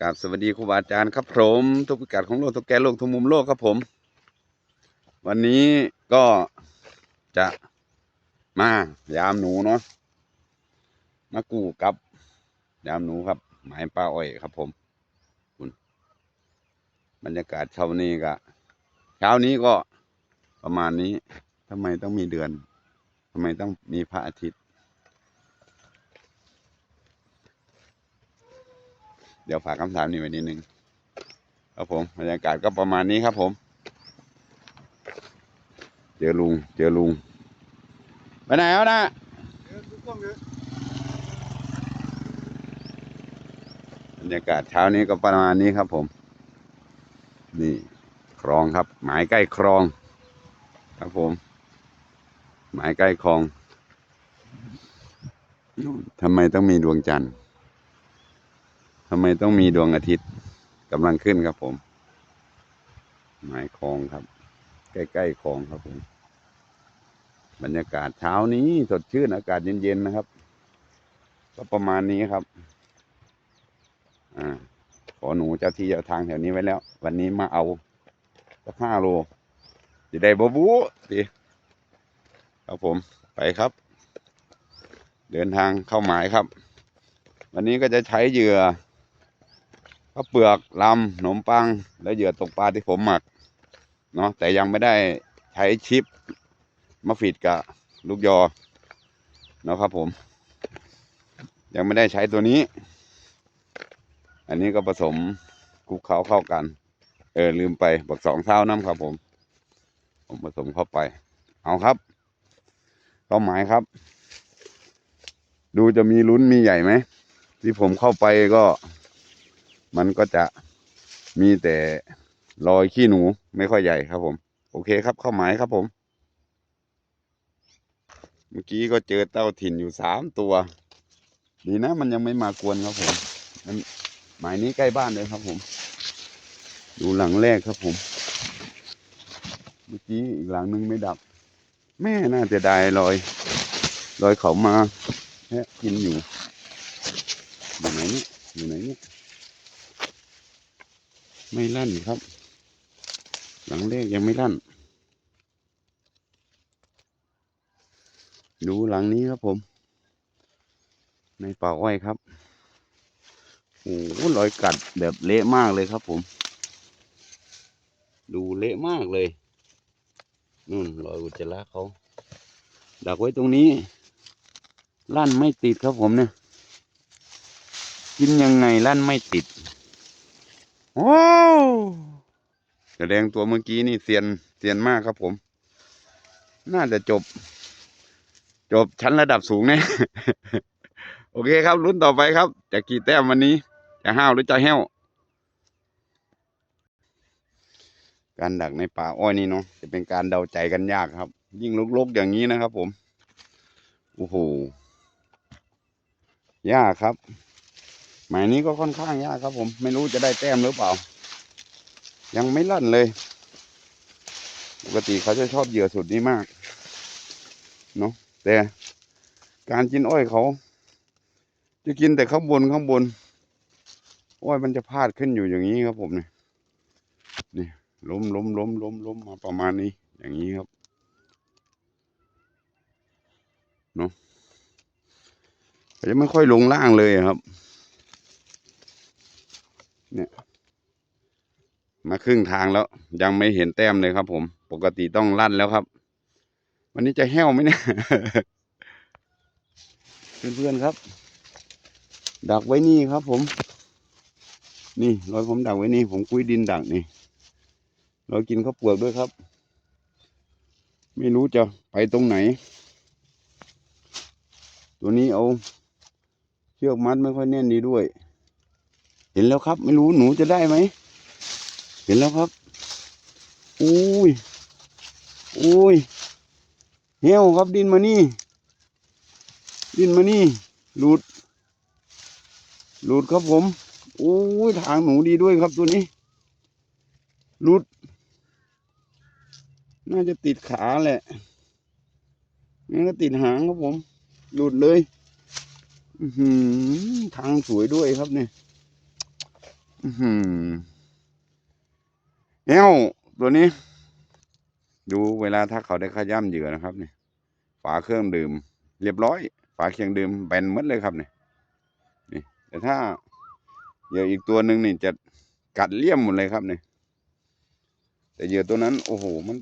กราบสวัสดีครูบาอาจารย์ครับผมทุกพิกัดของโลกทุกแกนโลกทุกมุมโลกครับผม วันนี้ก็จะมายามหนูเนาะมากู้กับ ยามหนูครับหมายป้าอ้อยครับผมคุณบรรยากาศเช้านี้ก็เช้านี้ก็ประมาณนี้ทำไมต้องมีเดือนทำไมต้องมีพระอาทิตย์ เดี๋ยวฝากคำถามนี้ไว้นิดนึงครับผมบรรยากาศก็ประมาณนี้ครับผม เจอลุง เจอลุงไปไหนแล้วนะบรรยากาศเช้านี้ก็ประมาณนี้ครับผม นี่คลองครับ หมายใกล้คลอง ครับผม หมายใกล้คลองทำไมต้องมีดวงจันทร์ ทำไมต้องมีดวงอาทิตย์กำลังขึ้นครับผม หมายคลองครับ ใกล้ๆคลองครับผม บรรยากาศเช้านี้สดชื่นอากาศเย็นๆนะครับ ก็ประมาณนี้ครับ อ่า ขอหนูเจ้าที่เจ้าทางแถวนี้ไว้แล้ว วันนี้มาเอาสักห้าโลจะได้บบูดีครับผมไปครับ เดินทางเข้าหมายครับ วันนี้ก็จะใช้เหยื่อ ข้าวเปลือกลำขนมปัง และเหยื่อตกปลาที่ผมหมักเนาะแต่ยังไม่ได้ใช้ชิปมาฟีดกับลูกยอเนาะครับผม ยังไม่ได้ใช้ตัวนี้ อันนี้ก็ผสมคลุกเคล้าเข้ากัน เออลืมไปบอกสองเท่าน้ำครับผม ผมผสมเข้าไป เอาครับเป้าหมายครับ ดูจะมีลุ้นมีใหญ่ไหม ที่ผมเข้าไปก็ มันก็จะมีแต่รอยขี้หนูไม่ค่อยใหญ่ครับผม โอเคครับเข้าหมายครับผม เมื่อกี้ก็เจอเต้าถิ่นอยู่สามตัว ดีนะมันยังไม่มากวนครับผมมันหมายนี้ใกล้บ้านเลยครับผม ดูหลังแรกครับผม เมื่อกี้อีกหลังหนึงไม่ดับ แม่น่าจะได้รอยรอยเขามาแฮะกินอยู่อยู่ไหนเนี่ยอยู่ไหนเนี่ย ไม่ลั่นครับ หลังแรกยังไม่ลั่น ดูหลังนี้ครับผม ในป่าอ้อยครับโอ้โหรอยกัดแบบเละมากเลยครับผม ดูเละมากเลยนู่นรอยอุจจาระเขาดักไว้ตรงนี้ ลั่นไม่ติดครับผมเนี่ย กินยังไงลั่นไม่ติด ว้าวแสดงตัวเมื่อกี้นี่เซียนเซียนมากครับผม น่าจะจบ จบชั้นระดับสูงแน่โอเคครับรุ่นต่อไปครับ จะกี่แต้มวันนี้ จะห้าวหรือจะแห้ว การดักในป่าอ้อยนี่เนาะจะเป็นการเดาใจกันยากครับ ยิ่งลุกๆอย่างนี้นะครับผม โอ้โหยากครับ หมายนี้ก็ค่อนข้างยากครับผม ไม่รู้จะได้แต้มหรือเปล่า ยังไม่ลั่นเลย ปกติเขาจะชอบเหยื่อสุดนี้มาก เนาะแต่การกินอ้อยเขา จะกินแต่ข้างบนข้างบน อ้อยมันจะพาดขึ้นอยู่อย่างนี้ครับผมเนี่ยนี่ล้มล้มล้มล้มล้มมาประมาณนี้ อย่างนี้ครับเนาะเขาจะไม่ค่อยลงล่างเลยครับ เนี่ยมาครึ่งทางแล้ว ยังไม่เห็นแต้มเลยครับ ผม ปกติต้องลั่นแล้วครับ วันนี้จะแห้วไหมเนี่ยเพื่อนๆครับ ดักไว้นี่ครับ ผม นี่รอยผมดักไว้นี่ ผมคุยดินดักนี่เรากินข้าวเปลือกด้วยครับ ไม่รู้จะไปตรงไหน ตัวนี้เอา เชือกมัดไม่ค่อยแน่นดีด้วย ห็นแล้วครับ ไม่รู้หนูจะได้ไหม เห็นแล้วครับ อุ้ย อุ้ยเหี้ยวครับดินมานี่ ดินมานี่ หลุด หลุดครับผมโอ้ยทางหนูดีด้วยครับตัวนี้ หลุด น่าจะติดขาแหละงั้นก็ติดหางครับผม หลุดเลยอื้อหือทางสวยด้วยครับเนี่ย เอ้าตัวนี้ ดูเวลาถ้าเขาได้ขย้ำเหยื่อนะครับเนี่ยฝาเครื่องดื่ม เรียบร้อย ฝาเครื่องดื่มแบนหมดเลยครับเนี่ยนี่ แต่ถ้าเหยื่ออีกตัวหนึ่งนี่จะกัดเลี่ยมหมดเลยครับเนี่ยแต่เหยื่อตัวนั้น โอ้โห มัน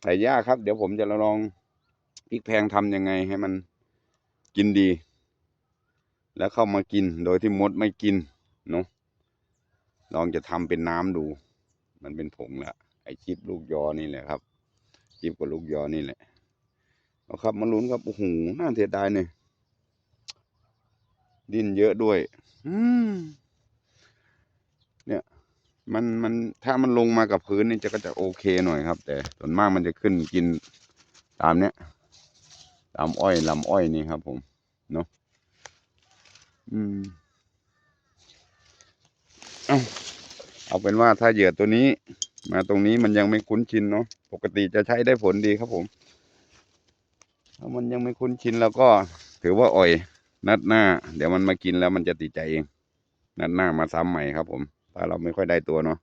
ใส่ยากครับ เดี๋ยวผมจะลองพลิกแพงทำยังไงให้มันกินดี แล้วเข้ามากินโดยที่มดไม่กินเนาะ ลองจะทำเป็นน้ำดู มันเป็นผงแล้วไอชิปลูกยอนี่แหละครับชิปกับลูกยอนี่แหละเอาครับมาลุ้นครับโอ้โหน่าเสียดายเนี่ยดินเยอะด้วย อืมเนี่ย มันมันถ้ามันลงมากับพื้นนี่จะก็จะโอเคหน่อยครับ แต่ส่วนมากมันจะขึ้นกินตามเนี้ยตามอ้อยลำอ้อยนี่ครับ ผมเนาะอืมเอา เอาเป็นว่าถ้าเหยื่อตัวนี้ มาตรงนี้มันยังไม่คุ้นชินเนาะปกติจะใช้ได้ผลดีครับผม ถ้ามันยังไม่คุ้นชินแล้วก็ถือว่าอ่อย นัดหน้า เดี๋ยวมันมากินแล้วมันจะติดใจเอง นัดหน้ามาซ้ำใหม่ครับผม ถ้าเราไม่ค่อยได้ตัวเนาะ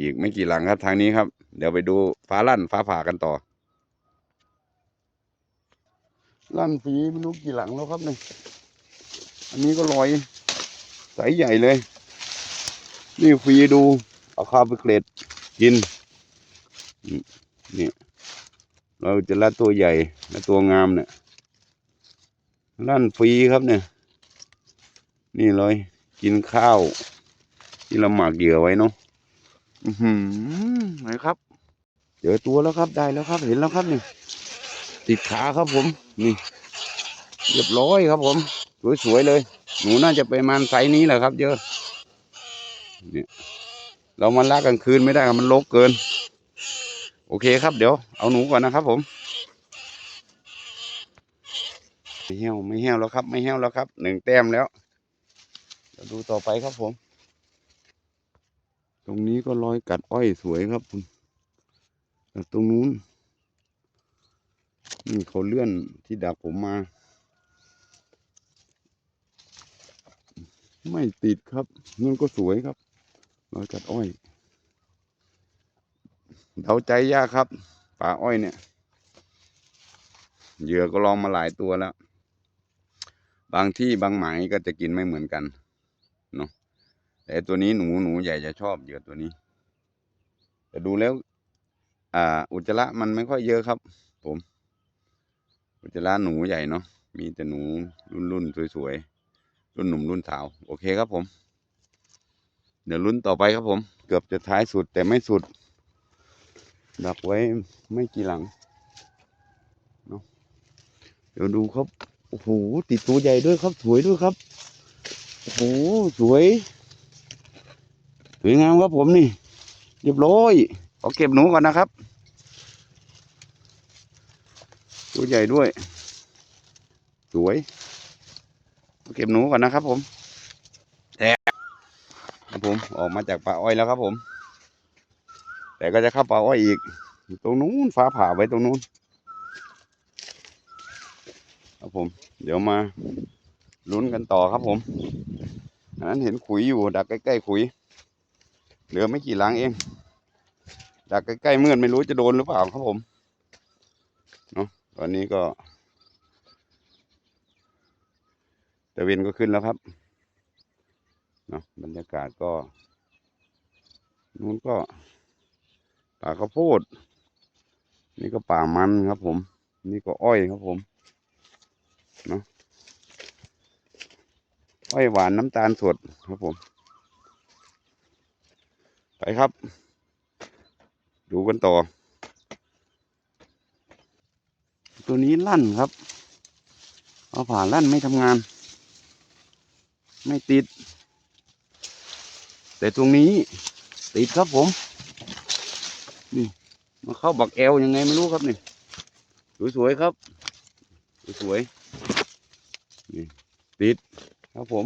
อีกไม่กี่หลังครับทางนี้ครับ เดี๋ยวไปดูฟ้าลั่นฟ้าผ่ากันต่อ ลั่นฝีไม่รู้กี่หลังแล้วครับเนี่ยอันนี้ก็ลอย ใสใหญ่เลย นี่ฟรีดูเอาข้าวไปเกล็ดกิน นี่ เราจะละตัวใหญ่ละตัวงามเนี่ยลั่นฟรีครับเนี่ย นี่เลยกินข้าว ที่เราหมักเหยื่อไว้เนาะอือหือไหนครับ เจอตัวแล้วครับได้แล้วครับ เห็นแล้วครับนี่ติดขาครับผม นี่ เรียบร้อยครับผม สวยๆเลย หนูน่าจะไปมาณไซนี้แหละครับ เยอะเนี่ยเรามาลากกลางคืนไม่ได้ครับมันรกเกิน โอเคครับเดี๋ยวเอาหนูก่อนนะครับ ผมไม่แห้วไม่แห้วแล้วครับ ไม่แห้วแล้วครับหนึ่งแต้มแล้วเดี๋ยวดูต่อไปครับผม ตรงนี้ก็รอยกัดอ้อยสวยครับผมแล้วตรงนู้นนี่เขาเลื่อนที่ดักผมมา ไม่ติดครับนั่นก็สวยครับรอยกัดอ้อย เดาใจยากครับ ป่าอ้อยเนี่ย เหยื่อก็ลองมาหลายตัวแล้ว บางที่บางหมายก็จะกินไม่เหมือนกันเนาะแต่ตัวนี้หนูหนูใหญ่จะชอบเหยื่อตัวนี้ แต่ดูแล้ว อ่า อุจจาระมันไม่ค่อยเยอะครับ ผม อุจจาระหนูใหญ่เนาะมีแต่หนูรุ่นๆสวยๆ รุ่นหนุ่มรุ่นสาว โอเคครับผม เดี๋ยวลุ้นต่อไปครับผม เกือบจะท้ายสุดแต่ไม่สุด ดักไว้ไม่กี่หลังเนาะเดี๋ยวดูครับ โอ้โห ติดตัวใหญ่ด้วยครับ สวยด้วยครับ โอ้โห สวย สวยงามครับผมนี่ เรียบร้อยขอเก็บหนูก่อนนะครับ ตัวใหญ่ด้วย สวย เก็บหนูก่อนนะครับ ผมแทครับผมออกมาจากป่าอ้อยแล้วครับผม แต่ก็จะเข้าป่าอ้อยอีก ตรงนู้นฟ้าผ่าไว้ตรงนู้นครับผม เดี๋ยวมาลุ้นกันต่อครับผมอันนั้นเห็นขุยอยู่ ดักใกล้ๆขุย เหลือไม่กี่หลังเอง ดักใกล้ๆเมื่อนไม่รู้จะโดนหรือเปล่าครับผมเนาะตอนนี้ก็ตะ เวนก็ขึ้นแล้วครับเนาะบรรยากาศก็นู้นก็ป่าข้าวโพด นี่ก็ป่ามันครับผม นี่ก็อ้อยครับผมเนาะอ้อยหวานน้ำตาลสดครับผม ไปครับ ดูกันต่อ ตัวนี้ลั่นครับเอาผ่าลั่นไม่ทำงาน ไม่ติด แต่ตรงนี้ติดครับผม นี่มาเข้าบักแอลยังไงไม่รู้ครับนี่สวยๆครับสวยๆนี่ติดครับผม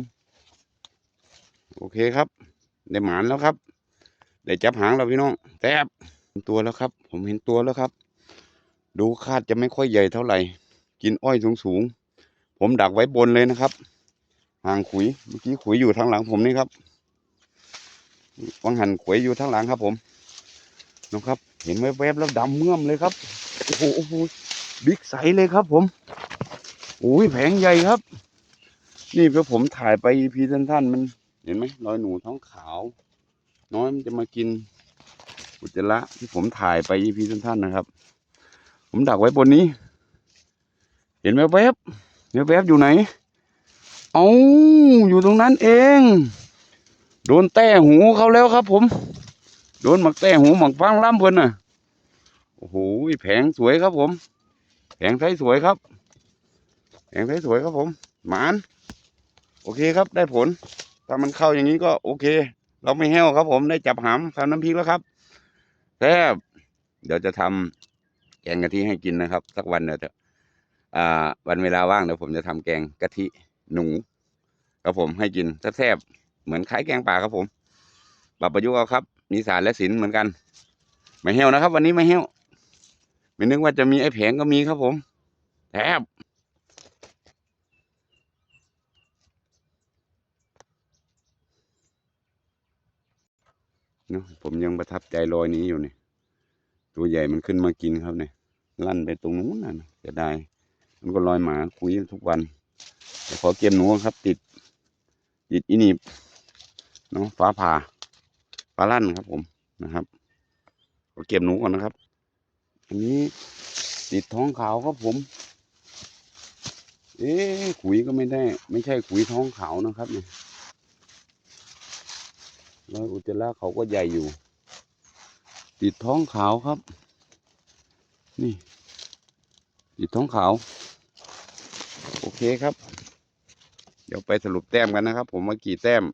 โอเคครับ ได้หมานแล้วครับ ได้จับหางแล้วพี่น้องแทบเห็นตัวแล้วครับ ผมเห็นตัวแล้วครับ ดูคาดจะไม่ค่อยใหญ่เท่าไหร่ กินอ้อยสูงๆ ผมดักไว้บนเลยนะครับ ห่างขุยเมื่อกี้ขุยอยู่ทางหลังผมนี่ครับวังหันขุยอยู่ทางหลังครับ ผมนะครับ เห็นไหมแวบแล้วดำเมื่อมเลยครับโอ้โหโอ้โหบิ๊กไซส์เลยครับ ผมโอ้ยแผงใหญ่ครับ นี่เพื่อผมถ่ายไปพีสั้นๆมันเห็นไหมรอยหนูท้องขาว น้อยมันจะมากินอุจจาระที่ผมถ่ายไปอีพีสั้นๆนะครับ ผมดักไว้บนนี้ เห็นไหมแวบๆแวบอยู่ไหน เอาอยู่ตรงนั้นเอง โดนแต้หูเขาแล้วครับ ผม โดนหมักแต้หูหมักฟางล่ำเพิ่นน่ะ โอ้โหแผงสวยครับผม แผงไซส์สวยครับ แผงไซส์สวยครับผม หมาน โอเคครับได้ผล ถ้ามันเข้าอย่างนี้ก็โอเค เราไม่แห้วครับ ผมได้จับหามทำน้ำพริกแล้วครับแซ่บเดี๋ยวจะทำแกงกะทิให้กินนะครับ สักวันเดี๋ยวจะวันเวลาว่างเดี๋ยวผมจะทำแกงกะทิ หนูครับผมให้กินแซ่บๆเหมือนคล้ายแกงป่าครับผมปรับประยุกต์เอาครับ มีสารและศิลเหมือนกันไม่แห้วนะครับ วันนี้ไม่แห้วไม่นึกว่าจะมีไอ้แผงก็มีครับผมแทบเนอะผมยังประทับใจรอยนี้อยู่เนี่ยตัวใหญ่มันขึ้นมากินครับเนี่ยลั่นไปตรงนู้นน่ะจะได้ มันก็ลอยหมาคุยทุกวัน ขอเกียมหนูครับ ติด ติดอินิบเนาะฟ้าผ่าฟ้าลั่นครับผมนะครับขอเก็บหนูก่อนนะครับ อันนี้ติดท้องขาวครับผม เอ๊ะขุยก็ไม่ได้ ไม่ใช่ขุยท้องขาวนะครับเนี่ยรอยอุจจาระเขาก็ใหญ่อยู่ ติดท้องขาวครับ นี่ ติดท้องขาว โอเคครับ เดี๋ยวไปสรุปแต้มกันนะครับ ผมว่ากี่แต้ม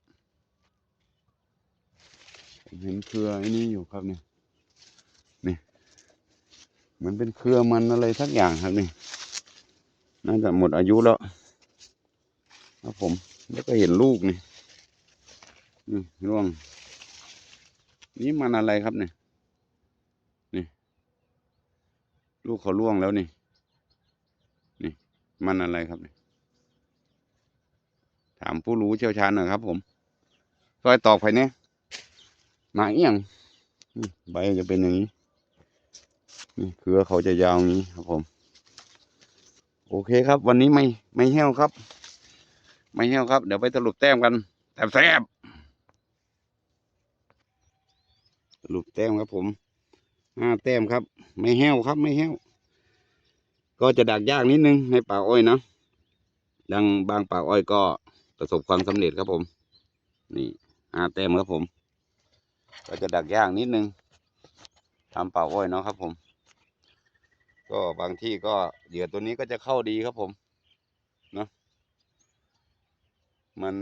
เห็นเครือไอ้นี่อยู่ครับเนี่ยนี่เหมือนเป็นเครือมันอะไรสักอย่างครับนี่น่าจะหมดอายุแล้วครับผม แล้วก็เห็นลูกนี่นี่ร่วง นี่มันอะไรครับเนี่ยนี่ ลูกเขาล่วงแล้วนี่ มันอะไรครับเนี่ยถามผู้รู้เชี่ยวชาญหน่อยครับ ผมซอยตอกไปเนี่ยหนาเอียงใบจะเป็นอย่างนี้นี่เครือเขาจะยาวงนี้ครับผม โอเคครับ วันนี้ไม่ไม่แห้วครับ ไม่แห้วครับ เดี๋ยวไปสรุปแต้มกันแต่แซ่บสรุปแต้มครับผมห้าแต้มครับ ไม่แห้วครับ ไม่แห้ว ก็จะดักยากนิดนึงในป่าอ้อยนะดังบางป่าอ้อยก็ประสบความสำเร็จครับผม นี่ห้าแต้มครับผม ก็จะดักยากนิดนึงทำป่าอ้อยเนาะครับผม ก็บางที่ก็เหยื่อตัวนี้ก็จะเข้าดีครับผมเนาะมัน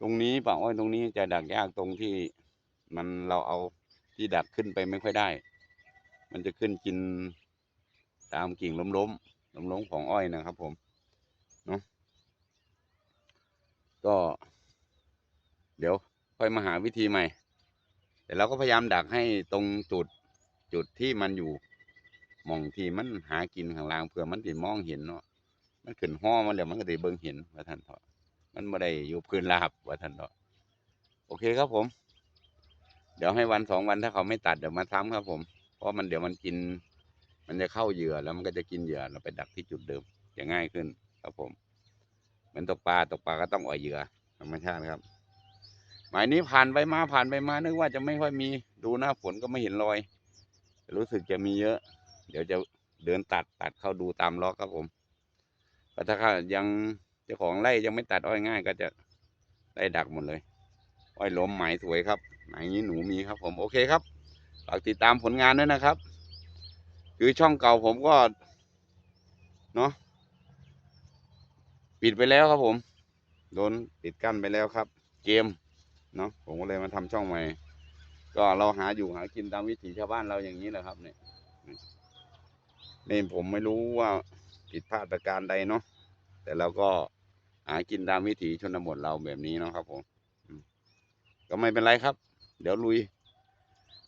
ตรงนี้ป่าอ้อยตรงนี้จะดักยากตรงที่มันเราเอาที่ดักขึ้นไปไม่ค่อยได้ มันจะขึ้นกิน ตามกิ่งล้มล้มล้มล้มของอ้อยนะครับ ผมเนาะก็ เดี๋ยวค่อยมาหาวิธีใหม่ แต่เราก็พยายามดักให้ตรงจุดจุดที่มันอยู่มองที่มันหากินข้างล่างเพื่อมันสิมองเห็นเนาะมันขึ้นห้อมันเดี๋ยวมันก็ได้เบิ่งเห็นว่าท่านเถอะมันไม่ได้อยู่พื้นราบว่าท่านเถอะโอเคครับผม เดี๋ยวให้วันสองวันถ้าเขาไม่ตัดเดี๋ยวมาซ้ำครับผมเพราะมันเดี๋ยวมันกิน มันจะเข้าเหยื่อแล้วมันก็จะกินเหยื่อเราไปดักที่จุดเดิมจะง่ายขึ้นครับผมเหมือนตกปลาตกปลาก็ต้องอ่อยเหยื่อธรรมชาติครับ หมายนี้ผ่านไปมาผ่านไปมานึกว่าจะไม่ค่อยมีดูหน้าฝนก็ไม่เห็นรอย รู้สึกจะมีเยอะ เดี๋ยวจะเดินตัดตัดเข้าดูตามล็อกครับผมแต่ถ้ายังเจ้าของไร่ยังไม่ตัดอ้อยง่าย ก็จะได้ดักหมดเลย อ้อยล้มหมายสวยครับหมายนี้หนูมีครับผมโอเคครับฝากติดตามผลงานด้วยนะครับ คือช่องเก่าผมก็ เนาะปิดไปแล้วครับผม โดนปิดกั้นไปแล้วครับ เกม เนาะผมก็เลยมาทำช่องใหม่ ก็เราหาอยู่หากินตามวิถีชาวบ้านเราอย่างนี้แหละครับ เนี่ยนี่ผมไม่รู้ว่าผิดพลาดประการใดเนาะแต่เราก็หากินตามวิถีชนบทเราแบบนี้เนาะครับผมก็ไม่เป็นไรครับ เดี๋ยวลุย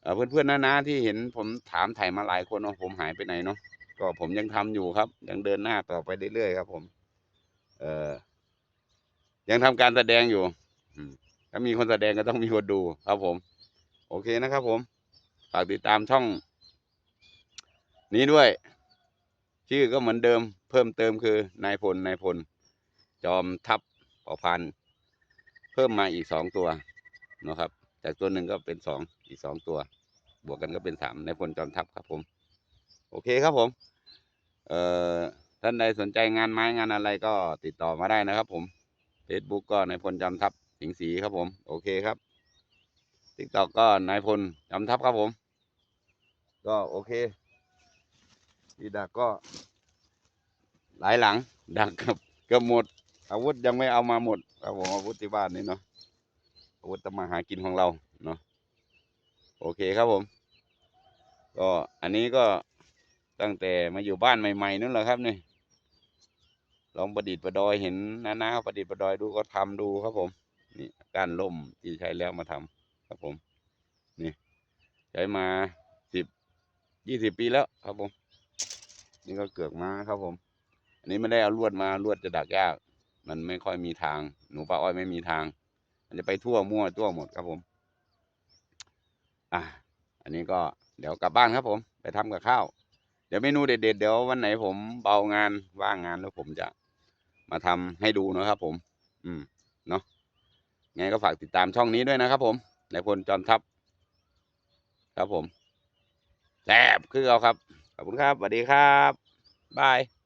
เอ่อเพื่อนๆนะๆที่เห็นผมถามถ่ายมาหลายคนว่าผมหายไปไหนเนาะก็ผมยังทำอยู่ครับ ยังเดินหน้าต่อไปเรื่อยๆครับ ผม เออยังทำการแสดงอยู่ถ้ามีคนแสดงก็ต้องมีคนดูครับ ผม โอเคนะครับ ผมฝากติดตามช่อง นี้ด้วย ชื่อก็เหมือนเดิม เพิ่มเติมคือนายพลนายพล จอมทัพเผ่าพันเพิ่มมาอีกสองตัวนะครับ จากตัวหนึ่งก็เป็นสองอีกสองตัว บวกกันก็เป็นสามในพลจอมทัพครับผม โอเคครับผม เอ่อท่านใดสนใจงานไม้งานอะไรก็ติดต่อมาได้นะครับ ผม Facebook ก็นายพลจำทัพสิงห์สีครับผม โอเคครับ TikTok ก็นายพลจำทัพครับผม ก็โอเคที่ดักก็ หลายหลังดักกับเกือบหมด อาวุธยังไม่เอามาหมดครับผมอาวุธที่บ้านนี่เนาะ อาวุธทำมาหากินของเราเนาะโอเคครับผม ก็อันนี้ก็ตั้งแต่มาอยู่บ้านใหม่ ๆนั่นแหละครับนี่ลองประดิษฐ์ประดอยเห็นนานาประดิษฐ์ประดอยดูก็ทำดูครับผมนี่การล่มที่ใช้แล้วมาทำครับผม นี่ ใช้มาสิบยี่สิบปีแล้วครับผม นี่ก็เกือกมาครับผม อันนี้ไม่ได้เอาลวดมาลวดจะดักยาก มันไม่ค่อยมีทาง หนูปลาอ้อยไม่มีทาง มันจะไปทั่วมั่วทั่วหมดครับผม อะ อันนี้ก็เดี๋ยวกลับบ้านครับผม ไปทำกับข้าว เดี๋ยวเมนูเด็ดๆเดี๋ยววันไหนผมเบางานว่างงานแล้วผมจะมาทำให้ดูนะครับผม อืม เนาะไงก็ฝากติดตามช่องนี้ด้วยนะครับผมนายพลจอมทัพ ครับผมแซ่บคือเอาครับ ขอบคุณครับสวัสดีครับ บาย